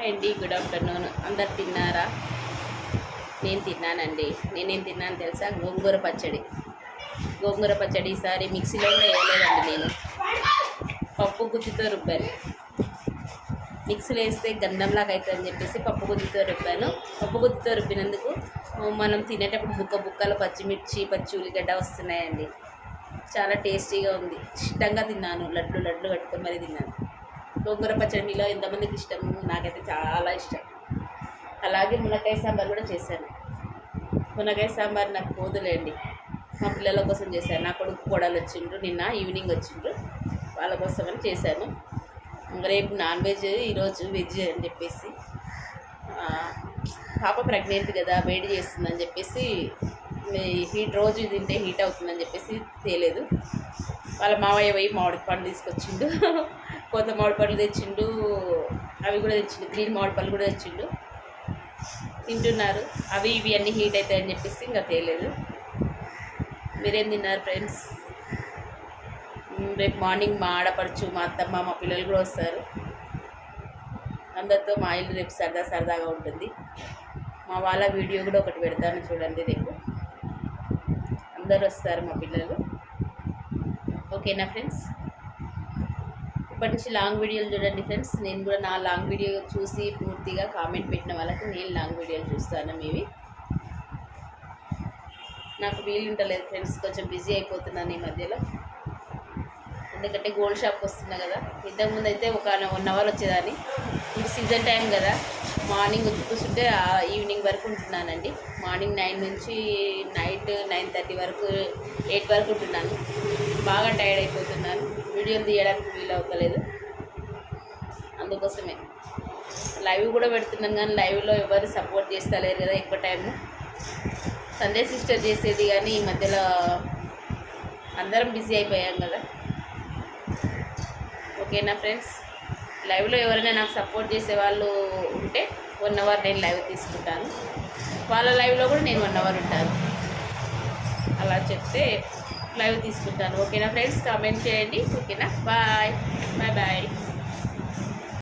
Hi అండి good afternoon అందరు తిన్నారా? నేను తిన్నానండి. నేనేం తిన్నాను తెలుసా? గోంగూర పచ్చడి. గోంగూర పచ్చడి ఈసారి మిక్సీలో కూడా వేయలేదండి నేను. పప్పు గుజ్జుతో రుబ్బాను. మిక్సీలో వేస్తే గంధంలాగా అవుతుంది అని చెప్పేసి పప్పు గుజ్జుతో రుబ్బాను. పప్పు గుజ్జుతో రుబ్బినందుకు మనం తినేటప్పుడు బుక్క బుక్కలు పచ్చిమిర్చి పచ్చి ఉల్లిగడ్డ వస్తున్నాయండి. చాలా టేస్టీగా ఉంది. ఇష్టంగా తిన్నాను. లడ్లు లడ్లు కట్టుకొని మరీ తిన్నాను. గోంగూర పచ్చడి మీలో ఎంతమందికి ఇష్టం? నాకైతే చాలా ఇష్టం. అలాగే మునక్కాయ సాంబార్ కూడా చేశాను. మునక్కాయ సాంబార్ నాకు పోదులేండి. మా పిల్లల కోసం చేశాను. నా కొడుకు కోడలు వచ్చిండ్రు నిన్న ఈవినింగ్ వచ్చిండ్రు. వాళ్ళ కోసం అని చేశాను రేపు నాన్ వెజ్ ఈరోజు వెజ్ అని చెప్పేసి పాప ప్రెగ్నెంట్ కదా వేడి చేస్తుందని చెప్పేసి హీట్ రోజు తింటే హీట్ అవుతుందని చెప్పేసి తేలేదు. వాళ్ళ మావయ్య పోయి మామిడి పండు తీసుకొచ్చిండు. కొత్త మామిడి పండ్లు తెచ్చిండు అవి కూడా తెచ్చిండు గ్రీన్ మామిడి పళ్ళు కూడా తెచ్చిండు. తింటున్నారు. అవి ఇవి అన్నీ హీట్ అవుతాయని చెప్పేసి ఇంకా తేలేదు. మీరేం తిన్నారు ఫ్రెండ్స్? రేపు మార్నింగ్ మా ఆడపడుచు మా అత్తమ్మ మా పిల్లలు కూడా వస్తారు. అందరితో మా ఇల్లు రేపు సరదా సరదాగా ఉంటుంది. మా వాళ్ళ వీడియో కూడా ఒకటి పెడతాను చూడండి రేపు. అందరు వస్తారు మా పిల్లలు. ఓకేనా ఫ్రెండ్స్? ఇప్పటి నుంచి లాంగ్ వీడియోలు చూడండి ఫ్రెండ్స్. నేను కూడా నా లాంగ్ వీడియో చూసి పూర్తిగా కామెంట్ పెట్టిన వాళ్ళకి నేను లాంగ్ వీడియోలు చూస్తాను మీవి నాకు వీలుంటలేదు ఫ్రెండ్స్. కొంచెం బిజీ అయిపోతున్నాను ఈ మధ్యలో. ఎందుకంటే గోల్డ్ షాప్కి వస్తున్నా కదా. ఇంతకుముందు అయితే ఒక వన్ అవర్ వచ్చేదాన్ని. ఇప్పుడు సీజన్ టైం కదా. మార్నింగ్ వచ్చి కూర్చుంటే ఆ ఈవినింగ్ వరకు ఉంటున్నానండి. మార్నింగ్ నైన్ నుంచి నైట్ నైన్ థర్టీ వరకు ఎయిట్ వరకు ఉంటున్నాను. బాగా టైర్డ్ అయిపోతున్నాను. వీడియోలు తీయడానికి వీలు అవ్వలేదు. అందుకోసమే. లైవ్ కూడా పెడుతున్నాను కానీ లైవ్లో ఎవరు సపోర్ట్ చేస్తలేరు కదా ఎక్కువ టైము. సండే సిస్టర్ చేసేది కానీ ఈ మధ్యలో అందరం బిజీ అయిపోయాం కదా. ఓకేనా ఫ్రెండ్స్? లైవ్లో ఎవరైనా నాకు సపోర్ట్ చేసే వాళ్ళు ఉంటే వన్ అవర్ నేను లైవ్ తీసుకుంటాను. వాళ్ళ లైవ్లో కూడా నేను వన్ అవర్ ఉంటాను. అలా చెప్తే లైవ్ తీసుకుంటాను. ఓకేనా ఫ్రెండ్స్? కామెంట్ చేయండి. ఓకేనా? బాయ్. Bye bye.